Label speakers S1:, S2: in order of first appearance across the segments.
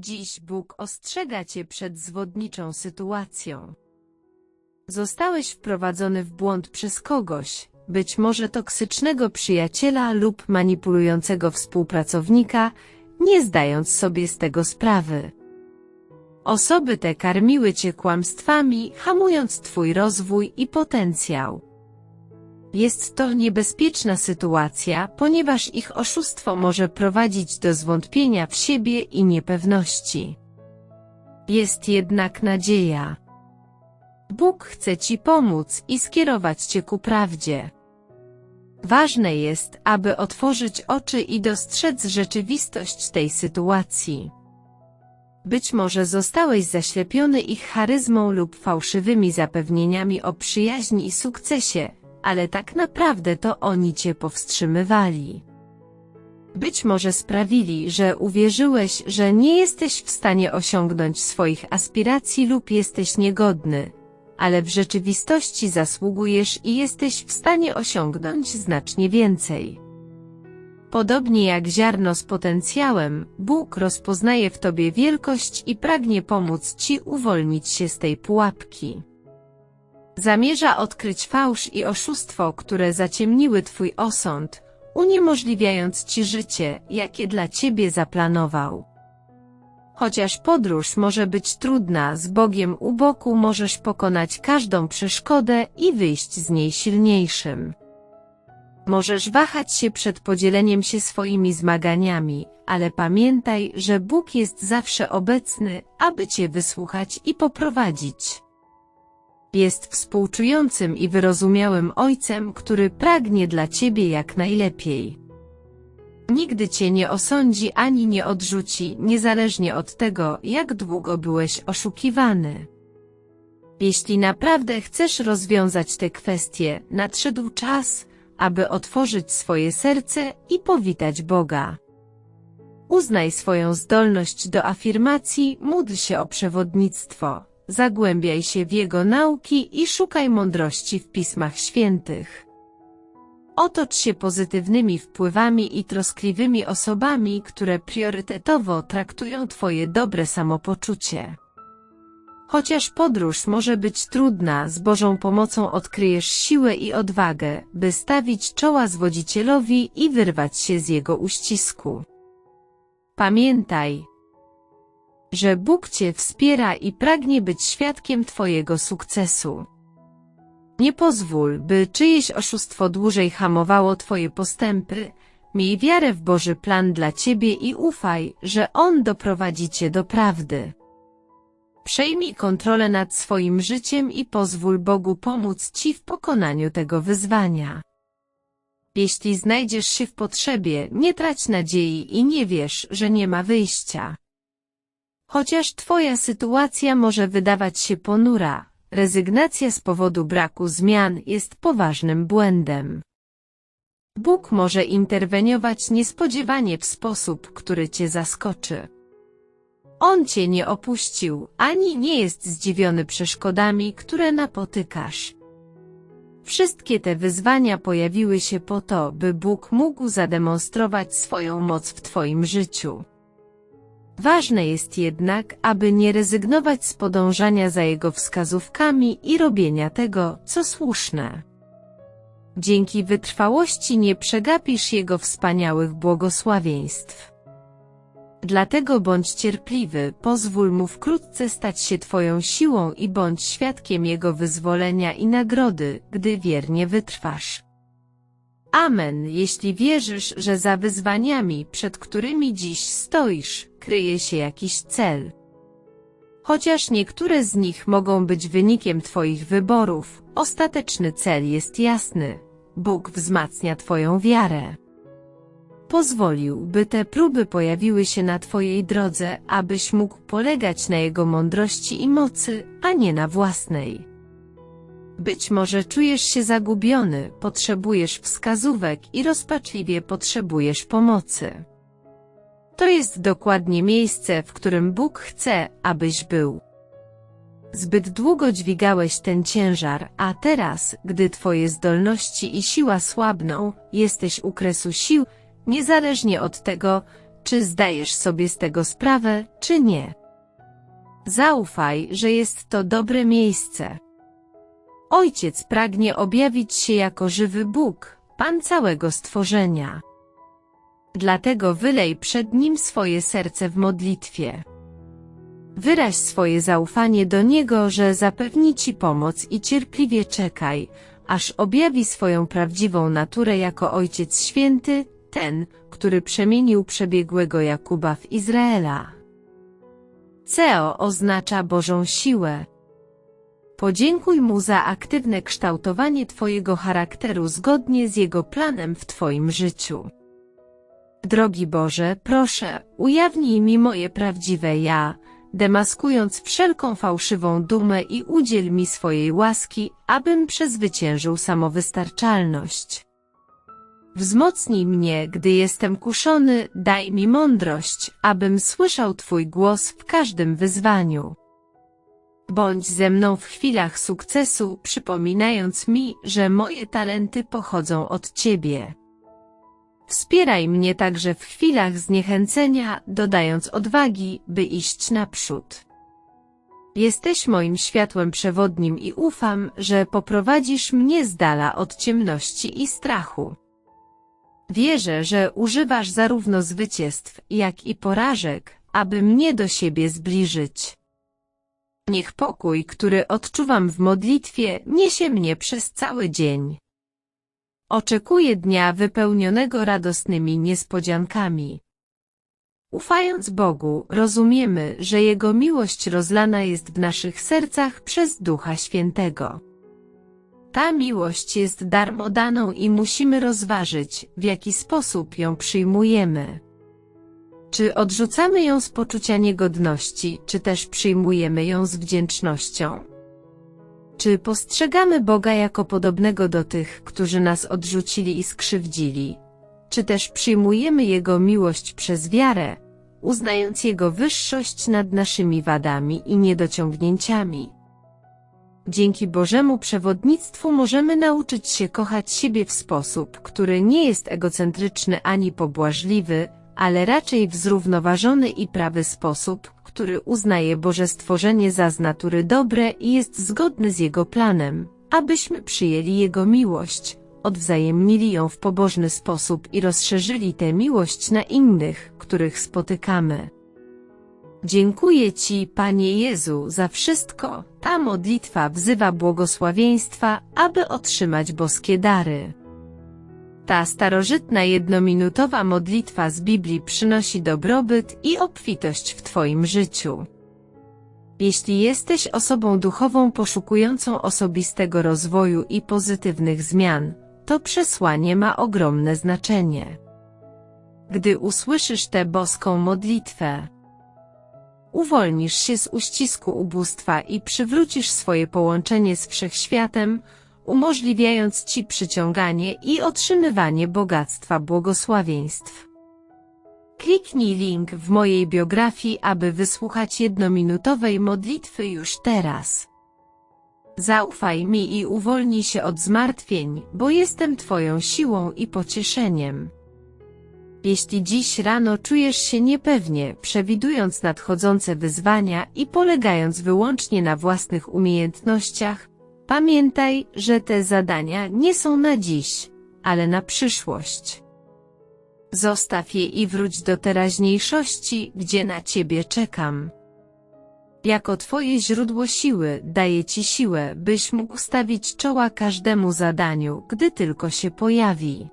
S1: Dziś Bóg ostrzega cię przed zwodniczą sytuacją. Zostałeś wprowadzony w błąd przez kogoś, być może toksycznego przyjaciela lub manipulującego współpracownika, nie zdając sobie z tego sprawy. Osoby te karmiły cię kłamstwami, hamując twój rozwój i potencjał. Jest to niebezpieczna sytuacja, ponieważ ich oszustwo może prowadzić do zwątpienia w siebie i niepewności. Jest jednak nadzieja. Bóg chce ci pomóc i skierować cię ku prawdzie. Ważne jest, aby otworzyć oczy i dostrzec rzeczywistość tej sytuacji. Być może zostałeś zaślepiony ich charyzmą lub fałszywymi zapewnieniami o przyjaźni i sukcesie, ale tak naprawdę to oni cię powstrzymywali. Być może sprawili, że uwierzyłeś, że nie jesteś w stanie osiągnąć swoich aspiracji lub jesteś niegodny, ale w rzeczywistości zasługujesz i jesteś w stanie osiągnąć znacznie więcej. Podobnie jak ziarno z potencjałem, Bóg rozpoznaje w tobie wielkość i pragnie pomóc ci uwolnić się z tej pułapki. Zamierza odkryć fałsz i oszustwo, które zaciemniły twój osąd, uniemożliwiając ci życie, jakie dla ciebie zaplanował. Chociaż podróż może być trudna, z Bogiem u boku możesz pokonać każdą przeszkodę i wyjść z niej silniejszym. Możesz wahać się przed podzieleniem się swoimi zmaganiami, ale pamiętaj, że Bóg jest zawsze obecny, aby Cię wysłuchać i poprowadzić. Jest współczującym i wyrozumiałym Ojcem, który pragnie dla Ciebie jak najlepiej. Nigdy Cię nie osądzi ani nie odrzuci, niezależnie od tego, jak długo byłeś oszukiwany. Jeśli naprawdę chcesz rozwiązać te kwestie, nadszedł czas, aby otworzyć swoje serce i powitać Boga. Uznaj swoją zdolność do afirmacji, módl się o przewodnictwo, zagłębiaj się w Jego nauki i szukaj mądrości w Pismach Świętych. Otocz się pozytywnymi wpływami i troskliwymi osobami, które priorytetowo traktują Twoje dobre samopoczucie. Chociaż podróż może być trudna, z Bożą pomocą odkryjesz siłę i odwagę, by stawić czoła zwodzicielowi i wyrwać się z jego uścisku. Pamiętaj, że Bóg Cię wspiera i pragnie być świadkiem Twojego sukcesu. Nie pozwól, by czyjeś oszustwo dłużej hamowało Twoje postępy, miej wiarę w Boży plan dla Ciebie i ufaj, że On doprowadzi Cię do prawdy. Przejmij kontrolę nad swoim życiem i pozwól Bogu pomóc Ci w pokonaniu tego wyzwania. Jeśli znajdziesz się w potrzebie, nie trać nadziei i nie wiesz, że nie ma wyjścia. Chociaż Twoja sytuacja może wydawać się ponura, rezygnacja z powodu braku zmian jest poważnym błędem. Bóg może interweniować niespodziewanie w sposób, który Cię zaskoczy. On Cię nie opuścił, ani nie jest zdziwiony przeszkodami, które napotykasz. Wszystkie te wyzwania pojawiły się po to, by Bóg mógł zademonstrować swoją moc w Twoim życiu. Ważne jest jednak, aby nie rezygnować z podążania za Jego wskazówkami i robienia tego, co słuszne. Dzięki wytrwałości nie przegapisz Jego wspaniałych błogosławieństw. Dlatego bądź cierpliwy, pozwól Mu wkrótce stać się Twoją siłą i bądź świadkiem Jego wyzwolenia i nagrody, gdy wiernie wytrwasz. Amen. Jeśli wierzysz, że za wyzwaniami, przed którymi dziś stoisz, kryje się jakiś cel. Chociaż niektóre z nich mogą być wynikiem Twoich wyborów, ostateczny cel jest jasny. Bóg wzmacnia Twoją wiarę. Pozwolił, by te próby pojawiły się na Twojej drodze, abyś mógł polegać na Jego mądrości i mocy, a nie na własnej. Być może czujesz się zagubiony, potrzebujesz wskazówek i rozpaczliwie potrzebujesz pomocy. To jest dokładnie miejsce, w którym Bóg chce, abyś był. Zbyt długo dźwigałeś ten ciężar, a teraz, gdy Twoje zdolności i siła słabną, jesteś u kresu sił, niezależnie od tego, czy zdajesz sobie z tego sprawę, czy nie. Zaufaj, że jest to dobre miejsce. Ojciec pragnie objawić się jako żywy Bóg, Pan całego stworzenia. Dlatego wylej przed Nim swoje serce w modlitwie. Wyraź swoje zaufanie do Niego, że zapewni Ci pomoc i cierpliwie czekaj, aż objawi swoją prawdziwą naturę jako Ojciec Święty, ten, który przemienił przebiegłego Jakuba w Izraela. CEO oznacza Bożą siłę. Podziękuj Mu za aktywne kształtowanie Twojego charakteru zgodnie z Jego planem w Twoim życiu. Drogi Boże, proszę, ujawnij mi moje prawdziwe ja, demaskując wszelką fałszywą dumę i udziel mi swojej łaski, abym przezwyciężył samowystarczalność. Wzmocnij mnie, gdy jestem kuszony, daj mi mądrość, abym słyszał Twój głos w każdym wyzwaniu. Bądź ze mną w chwilach sukcesu, przypominając mi, że moje talenty pochodzą od Ciebie. Wspieraj mnie także w chwilach zniechęcenia, dodając odwagi, by iść naprzód. Jesteś moim światłem przewodnim i ufam, że poprowadzisz mnie z dala od ciemności i strachu. Wierzę, że używasz zarówno zwycięstw, jak i porażek, aby mnie do siebie zbliżyć. Niech pokój, który odczuwam w modlitwie, niesie mnie przez cały dzień. Oczekuję dnia wypełnionego radosnymi niespodziankami. Ufając Bogu, rozumiemy, że Jego miłość rozlana jest w naszych sercach przez Ducha Świętego. Ta miłość jest darmodaną i musimy rozważyć, w jaki sposób ją przyjmujemy. Czy odrzucamy ją z poczucia niegodności, czy też przyjmujemy ją z wdzięcznością? Czy postrzegamy Boga jako podobnego do tych, którzy nas odrzucili i skrzywdzili? Czy też przyjmujemy Jego miłość przez wiarę, uznając Jego wyższość nad naszymi wadami i niedociągnięciami? Dzięki Bożemu przewodnictwu możemy nauczyć się kochać siebie w sposób, który nie jest egocentryczny ani pobłażliwy, ale raczej w zrównoważony i prawy sposób, który uznaje Boże stworzenie za z natury dobre i jest zgodny z Jego planem, abyśmy przyjęli Jego miłość, odwzajemnili ją w pobożny sposób i rozszerzyli tę miłość na innych, których spotykamy. Dziękuję Ci, Panie Jezu, za wszystko. Ta modlitwa wzywa błogosławieństwa, aby otrzymać boskie dary. Ta starożytna jednominutowa modlitwa z Biblii przynosi dobrobyt i obfitość w Twoim życiu. Jeśli jesteś osobą duchową poszukującą osobistego rozwoju i pozytywnych zmian, to przesłanie ma ogromne znaczenie. Gdy usłyszysz tę boską modlitwę, uwolnisz się z uścisku ubóstwa i przywrócisz swoje połączenie z wszechświatem, umożliwiając Ci przyciąganie i otrzymywanie bogactwa błogosławieństw. Kliknij link w mojej biografii, aby wysłuchać jednominutowej modlitwy już teraz. Zaufaj mi i uwolnij się od zmartwień, bo jestem Twoją siłą i pocieszeniem. Jeśli dziś rano czujesz się niepewnie, przewidując nadchodzące wyzwania i polegając wyłącznie na własnych umiejętnościach, pamiętaj, że te zadania nie są na dziś, ale na przyszłość. Zostaw je i wróć do teraźniejszości, gdzie na Ciebie czekam. Jako Twoje źródło siły daję Ci siłę, byś mógł stawić czoła każdemu zadaniu, gdy tylko się pojawi.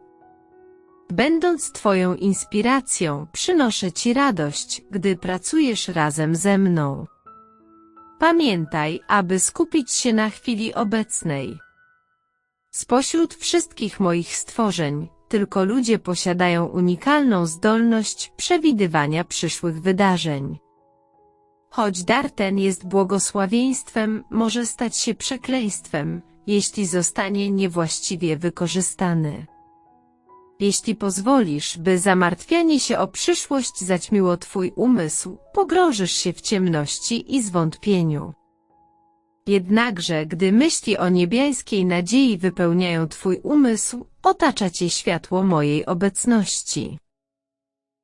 S1: Będąc Twoją inspiracją, przynoszę Ci radość, gdy pracujesz razem ze mną. Pamiętaj, aby skupić się na chwili obecnej. Spośród wszystkich moich stworzeń, tylko ludzie posiadają unikalną zdolność przewidywania przyszłych wydarzeń. Choć dar ten jest błogosławieństwem, może stać się przekleństwem, jeśli zostanie niewłaściwie wykorzystany. Jeśli pozwolisz, by zamartwianie się o przyszłość zaćmiło Twój umysł, pogrążysz się w ciemności i zwątpieniu. Jednakże, gdy myśli o niebiańskiej nadziei wypełniają Twój umysł, otacza Cię światło mojej obecności.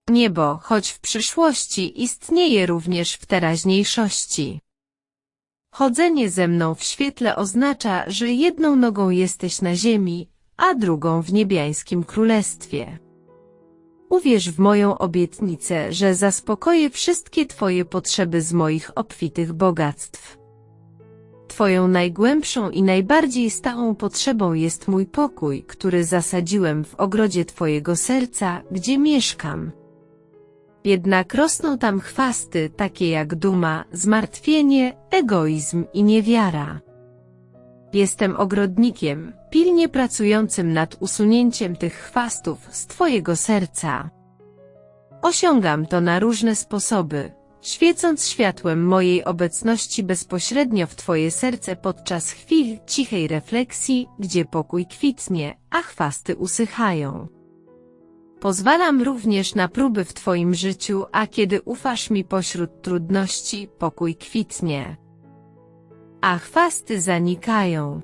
S1: Niebo, choć w przyszłości, istnieje również w teraźniejszości. Chodzenie ze mną w świetle oznacza, że jedną nogą jesteś na ziemi, a drugą w niebiańskim królestwie. Uwierz w moją obietnicę, że zaspokoję wszystkie Twoje potrzeby z moich obfitych bogactw. Twoją najgłębszą i najbardziej stałą potrzebą jest mój pokój, który zasadziłem w ogrodzie Twojego serca, gdzie mieszkam. Jednak rosną tam chwasty takie jak duma, zmartwienie, egoizm i niewiara. Jestem ogrodnikiem, pilnie pracującym nad usunięciem tych chwastów z Twojego serca. Osiągam to na różne sposoby, świecąc światłem mojej obecności bezpośrednio w Twoje serce podczas chwil cichej refleksji, gdzie pokój kwitnie, a chwasty usychają. Pozwalam również na próby w Twoim życiu, a kiedy ufasz mi pośród trudności, pokój kwitnie. A chwasty zanikają.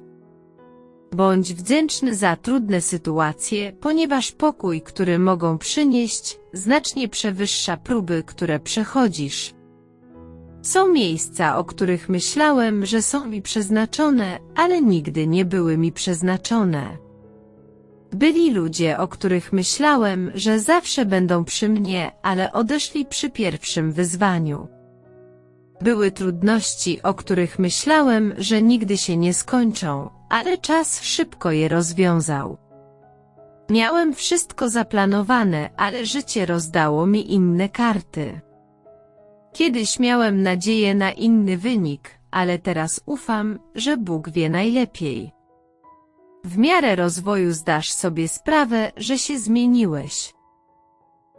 S1: Bądź wdzięczny za trudne sytuacje, ponieważ pokój, który mogą przynieść, znacznie przewyższa próby, które przechodzisz. Są miejsca, o których myślałem, że są mi przeznaczone, ale nigdy nie były mi przeznaczone. Byli ludzie, o których myślałem, że zawsze będą przy mnie, ale odeszli przy pierwszym wyzwaniu. Były trudności, o których myślałem, że nigdy się nie skończą, ale czas szybko je rozwiązał. Miałem wszystko zaplanowane, ale życie rozdało mi inne karty. Kiedyś miałem nadzieję na inny wynik, ale teraz ufam, że Bóg wie najlepiej. W miarę rozwoju zdasz sobie sprawę, że się zmieniłeś.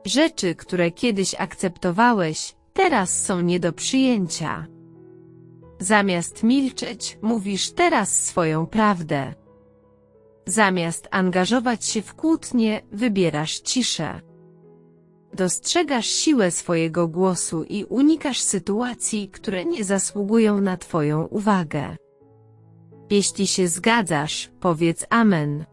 S1: Rzeczy, które kiedyś akceptowałeś, teraz są nie do przyjęcia. Zamiast milczeć, mówisz teraz swoją prawdę. Zamiast angażować się w kłótnie, wybierasz ciszę. Dostrzegasz siłę swojego głosu i unikasz sytuacji, które nie zasługują na Twoją uwagę. Jeśli się zgadzasz, powiedz Amen.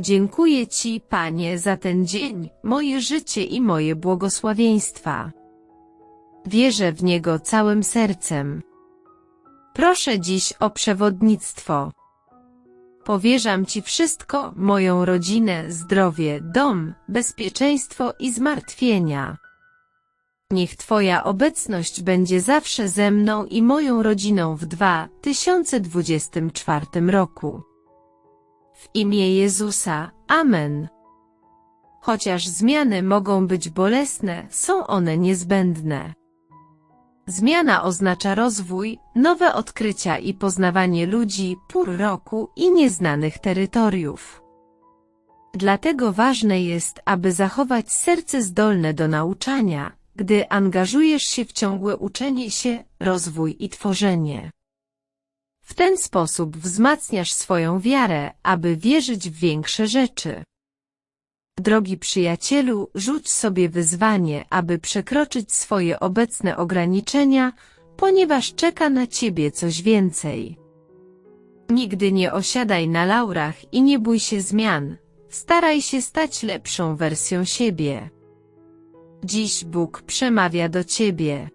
S1: Dziękuję Ci, Panie, za ten dzień, moje życie i moje błogosławieństwa. Wierzę w niego całym sercem. Proszę dziś o przewodnictwo. Powierzam Ci wszystko, moją rodzinę, zdrowie, dom, bezpieczeństwo i zmartwienia. Niech Twoja obecność będzie zawsze ze mną i moją rodziną w 2024 roku. W imię Jezusa, Amen. Chociaż zmiany mogą być bolesne, są one niezbędne. Zmiana oznacza rozwój, nowe odkrycia i poznawanie ludzi, pór roku i nieznanych terytoriów. Dlatego ważne jest, aby zachować serce zdolne do nauczania, gdy angażujesz się w ciągłe uczenie się, rozwój i tworzenie. W ten sposób wzmacniasz swoją wiarę, aby wierzyć w większe rzeczy. Drogi przyjacielu, rzuć sobie wyzwanie, aby przekroczyć swoje obecne ograniczenia, ponieważ czeka na ciebie coś więcej. Nigdy nie osiadaj na laurach i nie bój się zmian. Staraj się stać lepszą wersją siebie. Dziś Bóg przemawia do ciebie.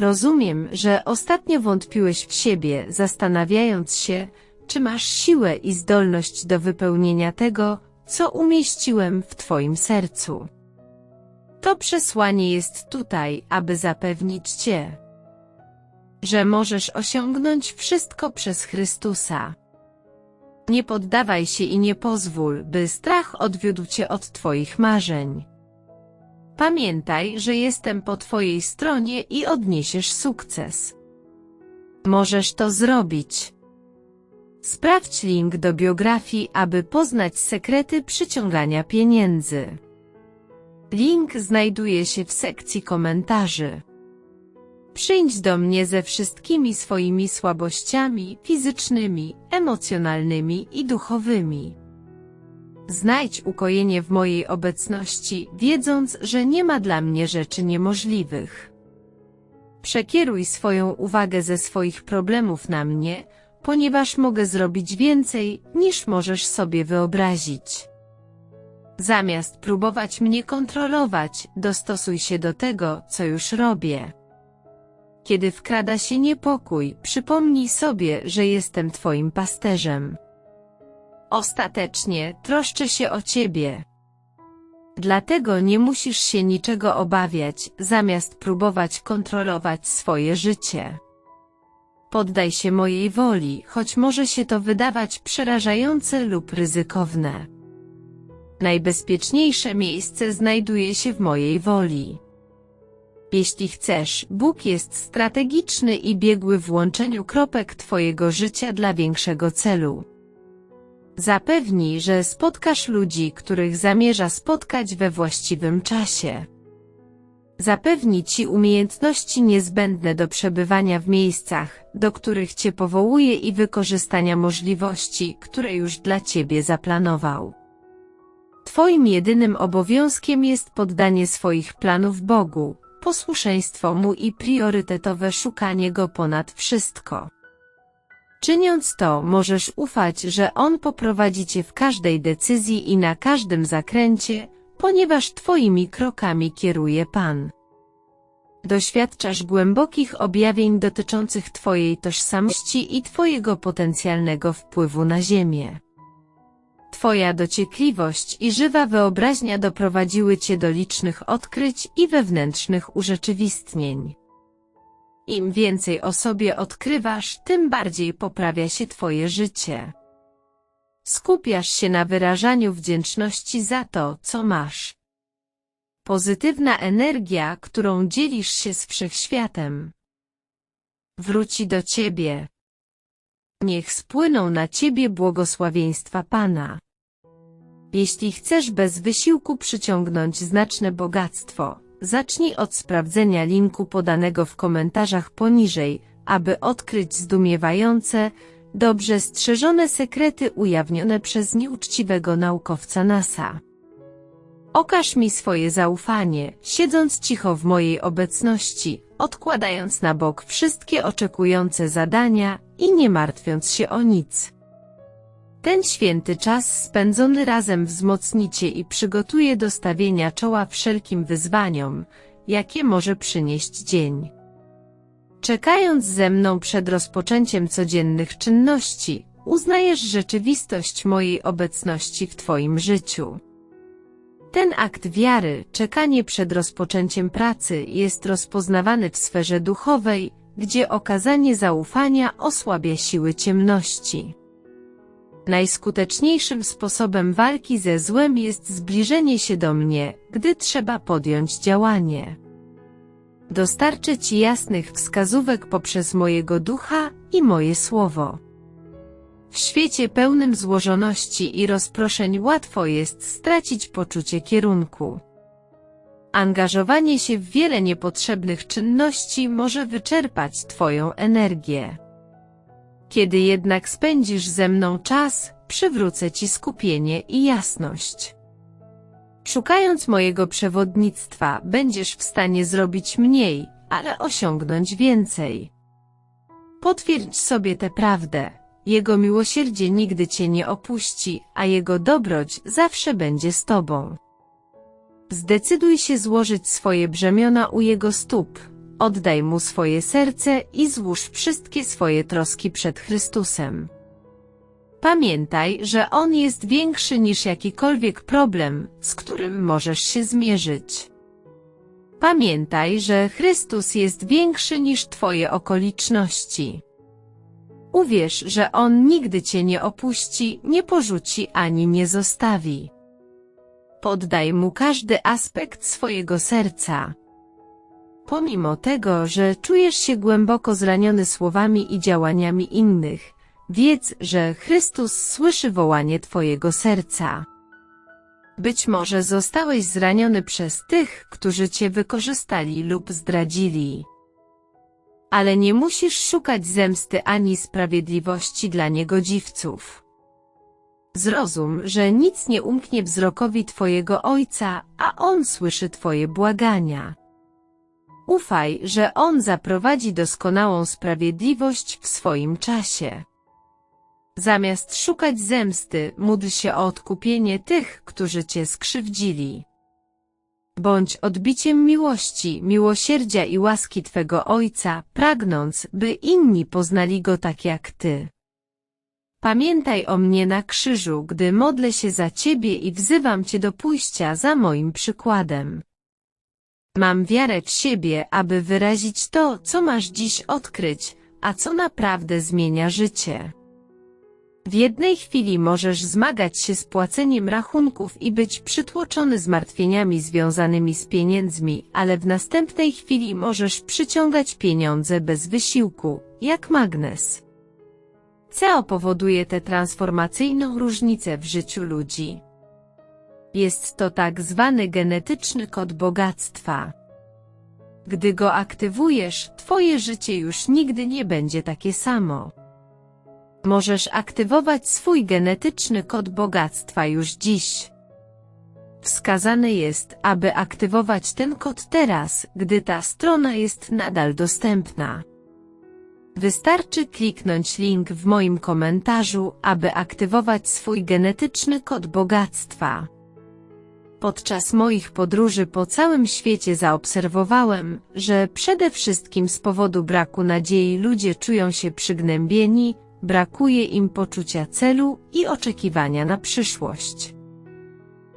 S1: Rozumiem, że ostatnio wątpiłeś w siebie, zastanawiając się, czy masz siłę i zdolność do wypełnienia tego, co umieściłem w Twoim sercu. To przesłanie jest tutaj, aby zapewnić Cię, że możesz osiągnąć wszystko przez Chrystusa. Nie poddawaj się i nie pozwól, by strach odwiódł Cię od Twoich marzeń. Pamiętaj, że jestem po Twojej stronie i odniesiesz sukces. Możesz to zrobić. Sprawdź link do biografii, aby poznać sekrety przyciągania pieniędzy. Link znajduje się w sekcji komentarzy. Przyjdź do mnie ze wszystkimi swoimi słabościami fizycznymi, emocjonalnymi i duchowymi. Znajdź ukojenie w mojej obecności, wiedząc, że nie ma dla mnie rzeczy niemożliwych. Przekieruj swoją uwagę ze swoich problemów na mnie, ponieważ mogę zrobić więcej, niż możesz sobie wyobrazić. Zamiast próbować mnie kontrolować, dostosuj się do tego, co już robię. Kiedy wkrada się niepokój, przypomnij sobie, że jestem Twoim pasterzem. Ostatecznie troszczę się o Ciebie. Dlatego nie musisz się niczego obawiać, zamiast próbować kontrolować swoje życie. Poddaj się mojej woli, choć może się to wydawać przerażające lub ryzykowne. Najbezpieczniejsze miejsce znajduje się w mojej woli. Jeśli chcesz, Bóg jest strategiczny i biegły w łączeniu kropek Twojego życia dla większego celu. Zapewni, że spotkasz ludzi, których zamierza spotkać we właściwym czasie. Zapewni Ci umiejętności niezbędne do przebywania w miejscach, do których Cię powołuje i wykorzystania możliwości, które już dla Ciebie zaplanował. Twoim jedynym obowiązkiem jest poddanie swoich planów Bogu, posłuszeństwo Mu i priorytetowe szukanie Go ponad wszystko. Czyniąc to, możesz ufać, że On poprowadzi Cię w każdej decyzji i na każdym zakręcie, ponieważ Twoimi krokami kieruje Pan. Doświadczasz głębokich objawień dotyczących Twojej tożsamości i Twojego potencjalnego wpływu na Ziemię. Twoja dociekliwość i żywa wyobraźnia doprowadziły Cię do licznych odkryć i wewnętrznych urzeczywistnień. Im więcej o sobie odkrywasz, tym bardziej poprawia się Twoje życie. Skupiasz się na wyrażaniu wdzięczności za to, co masz. Pozytywna energia, którą dzielisz się z wszechświatem, wróci do Ciebie. Niech spłyną na Ciebie błogosławieństwa Pana. Jeśli chcesz bez wysiłku przyciągnąć znaczne bogactwo, zacznij od sprawdzenia linku podanego w komentarzach poniżej, aby odkryć zdumiewające, dobrze strzeżone sekrety ujawnione przez nieuczciwego naukowca NASA. Okaż mi swoje zaufanie, siedząc cicho w mojej obecności, odkładając na bok wszystkie oczekujące zadania i nie martwiąc się o nic. Ten święty czas spędzony razem wzmocni Cię i przygotuje do stawienia czoła wszelkim wyzwaniom, jakie może przynieść dzień. Czekając ze mną przed rozpoczęciem codziennych czynności, uznajesz rzeczywistość mojej obecności w Twoim życiu. Ten akt wiary, czekanie przed rozpoczęciem pracy, jest rozpoznawany w sferze duchowej, gdzie okazanie zaufania osłabia siły ciemności. Najskuteczniejszym sposobem walki ze złem jest zbliżenie się do mnie, gdy trzeba podjąć działanie. Dostarczę Ci jasnych wskazówek poprzez mojego ducha i moje słowo. W świecie pełnym złożoności i rozproszeń łatwo jest stracić poczucie kierunku. Angażowanie się w wiele niepotrzebnych czynności może wyczerpać Twoją energię. Kiedy jednak spędzisz ze mną czas, przywrócę Ci skupienie i jasność. Szukając mojego przewodnictwa, będziesz w stanie zrobić mniej, ale osiągnąć więcej. Potwierdź sobie tę prawdę. Jego miłosierdzie nigdy Cię nie opuści, a Jego dobroć zawsze będzie z Tobą. Zdecyduj się złożyć swoje brzemiona u Jego stóp, oddaj Mu swoje serce i złóż wszystkie swoje troski przed Chrystusem. Pamiętaj, że On jest większy niż jakikolwiek problem, z którym możesz się zmierzyć. Pamiętaj, że Chrystus jest większy niż Twoje okoliczności. Uwierz, że On nigdy Cię nie opuści, nie porzuci ani nie zostawi. Poddaj Mu każdy aspekt swojego serca. Pomimo tego, że czujesz się głęboko zraniony słowami i działaniami innych, wiedz, że Chrystus słyszy wołanie Twojego serca. Być może zostałeś zraniony przez tych, którzy Cię wykorzystali lub zdradzili. Ale nie musisz szukać zemsty ani sprawiedliwości dla niegodziwców. Zrozum, że nic nie umknie wzrokowi Twojego Ojca, a On słyszy Twoje błagania. Ufaj, że On zaprowadzi doskonałą sprawiedliwość w swoim czasie. Zamiast szukać zemsty, módl się o odkupienie tych, którzy cię skrzywdzili. Bądź odbiciem miłości, miłosierdzia i łaski Twego Ojca, pragnąc, by inni poznali Go tak jak Ty. Pamiętaj o mnie na krzyżu, gdy modlę się za Ciebie i wzywam Cię do pójścia za moim przykładem. Mam wiarę w siebie, aby wyrazić to, co masz dziś odkryć, a co naprawdę zmienia życie. W jednej chwili możesz zmagać się z płaceniem rachunków i być przytłoczony zmartwieniami związanymi z pieniędzmi, ale w następnej chwili możesz przyciągać pieniądze bez wysiłku, jak magnes. CO powoduje tę transformacyjną różnicę w życiu ludzi. Jest to tak zwany genetyczny kod bogactwa. Gdy go aktywujesz, twoje życie już nigdy nie będzie takie samo. Możesz aktywować swój genetyczny kod bogactwa już dziś. Wskazane jest, aby aktywować ten kod teraz, gdy ta strona jest nadal dostępna. Wystarczy kliknąć link w moim komentarzu, aby aktywować swój genetyczny kod bogactwa. Podczas moich podróży po całym świecie zaobserwowałem, że przede wszystkim z powodu braku nadziei ludzie czują się przygnębieni, brakuje im poczucia celu i oczekiwania na przyszłość.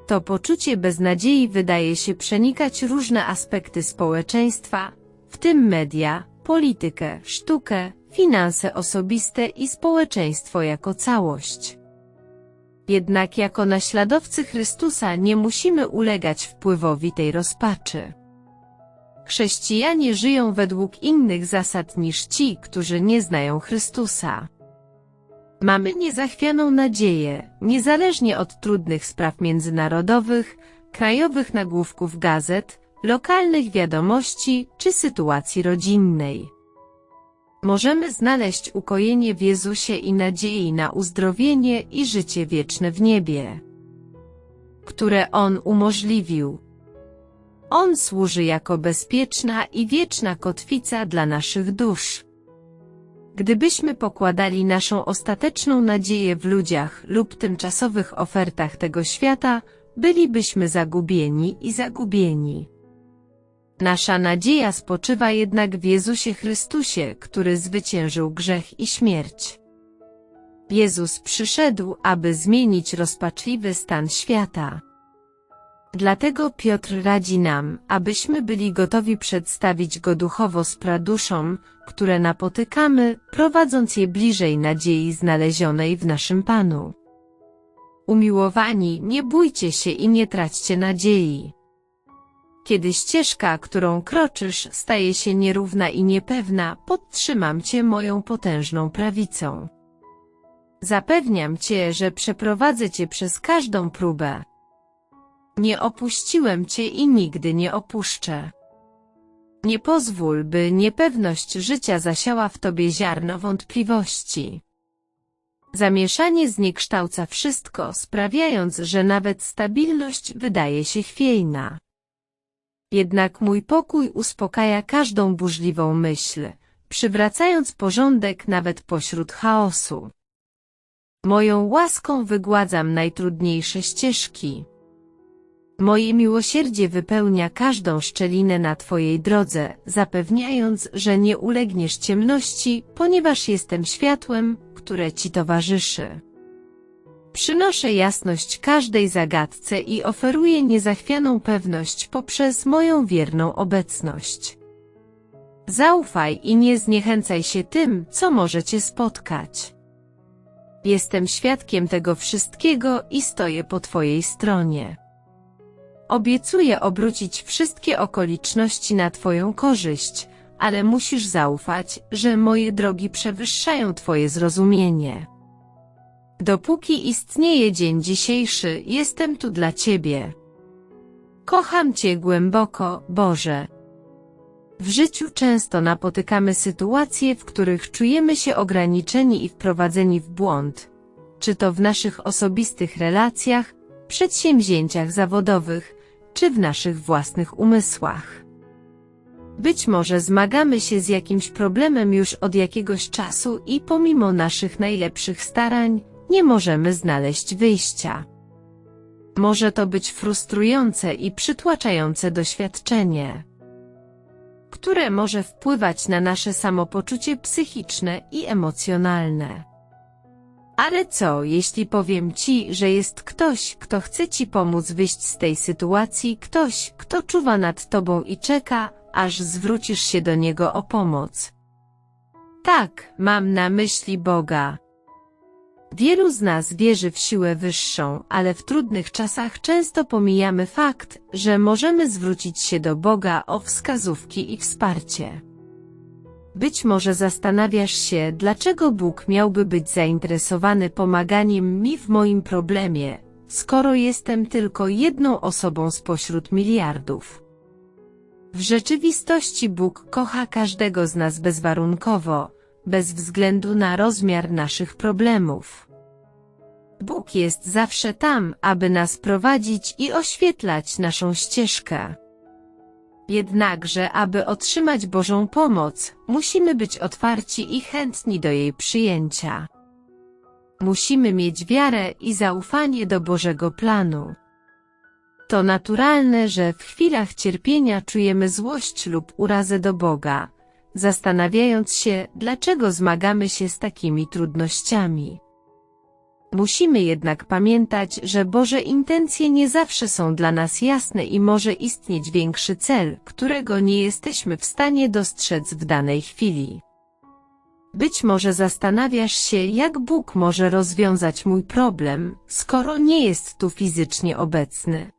S1: To poczucie beznadziei wydaje się przenikać różne aspekty społeczeństwa, w tym media, politykę, sztukę, finanse osobiste i społeczeństwo jako całość. Jednak jako naśladowcy Chrystusa nie musimy ulegać wpływowi tej rozpaczy. Chrześcijanie żyją według innych zasad niż ci, którzy nie znają Chrystusa. Mamy niezachwianą nadzieję, niezależnie od trudnych spraw międzynarodowych, krajowych nagłówków gazet, lokalnych wiadomości czy sytuacji rodzinnej. Możemy znaleźć ukojenie w Jezusie i nadziei na uzdrowienie i życie wieczne w niebie, które On umożliwił. On służy jako bezpieczna i wieczna kotwica dla naszych dusz. Gdybyśmy pokładali naszą ostateczną nadzieję w ludziach lub tymczasowych ofertach tego świata, bylibyśmy zagubieni i zagubieni. Nasza nadzieja spoczywa jednak w Jezusie Chrystusie, który zwyciężył grzech i śmierć. Jezus przyszedł, aby zmienić rozpaczliwy stan świata. Dlatego Piotr radzi nam, abyśmy byli gotowi przedstawić Go duchowo spraduszom, które napotykamy, prowadząc je bliżej nadziei znalezionej w naszym Panu. Umiłowani, nie bójcie się i nie traćcie nadziei. Kiedy ścieżka, którą kroczysz, staje się nierówna i niepewna, podtrzymam Cię moją potężną prawicą. Zapewniam Cię, że przeprowadzę Cię przez każdą próbę. Nie opuściłem Cię i nigdy nie opuszczę. Nie pozwól, by niepewność życia zasiała w Tobie ziarno wątpliwości. Zamieszanie zniekształca wszystko, sprawiając, że nawet stabilność wydaje się chwiejna. Jednak mój pokój uspokaja każdą burzliwą myśl, przywracając porządek nawet pośród chaosu. Moją łaską wygładzam najtrudniejsze ścieżki. Moje miłosierdzie wypełnia każdą szczelinę na Twojej drodze, zapewniając, że nie ulegniesz ciemności, ponieważ jestem światłem, które Ci towarzyszy. Przynoszę jasność każdej zagadce i oferuję niezachwianą pewność poprzez moją wierną obecność. Zaufaj i nie zniechęcaj się tym, co może Cię spotkać. Jestem świadkiem tego wszystkiego i stoję po Twojej stronie. Obiecuję obrócić wszystkie okoliczności na Twoją korzyść, ale musisz zaufać, że moje drogi przewyższają Twoje zrozumienie. Dopóki istnieje dzień dzisiejszy, jestem tu dla Ciebie. Kocham Cię głęboko, Boże. W życiu często napotykamy sytuacje, w których czujemy się ograniczeni i wprowadzeni w błąd. Czy to w naszych osobistych relacjach, przedsięwzięciach zawodowych, czy w naszych własnych umysłach. Być może zmagamy się z jakimś problemem już od jakiegoś czasu i pomimo naszych najlepszych starań, nie możemy znaleźć wyjścia. Może to być frustrujące i przytłaczające doświadczenie, które może wpływać na nasze samopoczucie psychiczne i emocjonalne. Ale co, jeśli powiem ci, że jest ktoś, kto chce ci pomóc wyjść z tej sytuacji, ktoś, kto czuwa nad tobą i czeka, aż zwrócisz się do niego o pomoc? Tak, mam na myśli Boga. Wielu z nas wierzy w siłę wyższą, ale w trudnych czasach często pomijamy fakt, że możemy zwrócić się do Boga o wskazówki i wsparcie. Być może zastanawiasz się, dlaczego Bóg miałby być zainteresowany pomaganiem mi w moim problemie, skoro jestem tylko jedną osobą spośród miliardów. W rzeczywistości Bóg kocha każdego z nas bezwarunkowo, bez względu na rozmiar naszych problemów. Bóg jest zawsze tam, aby nas prowadzić i oświetlać naszą ścieżkę. Jednakże, aby otrzymać Bożą pomoc, musimy być otwarci i chętni do jej przyjęcia. Musimy mieć wiarę i zaufanie do Bożego planu. To naturalne, że w chwilach cierpienia czujemy złość lub urazę do Boga, zastanawiając się, dlaczego zmagamy się z takimi trudnościami. Musimy jednak pamiętać, że Boże intencje nie zawsze są dla nas jasne i może istnieć większy cel, którego nie jesteśmy w stanie dostrzec w danej chwili. Być może zastanawiasz się, jak Bóg może rozwiązać mój problem, skoro nie jest tu fizycznie obecny.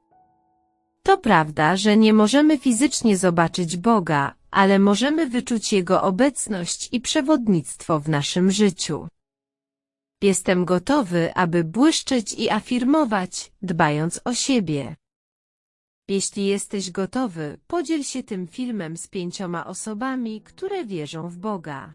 S1: To prawda, że nie możemy fizycznie zobaczyć Boga, ale możemy wyczuć Jego obecność i przewodnictwo w naszym życiu. Jestem gotowy, aby błyszczeć i afirmować, dbając o siebie. Jeśli jesteś gotowy, podziel się tym filmem z pięcioma osobami, które wierzą w Boga.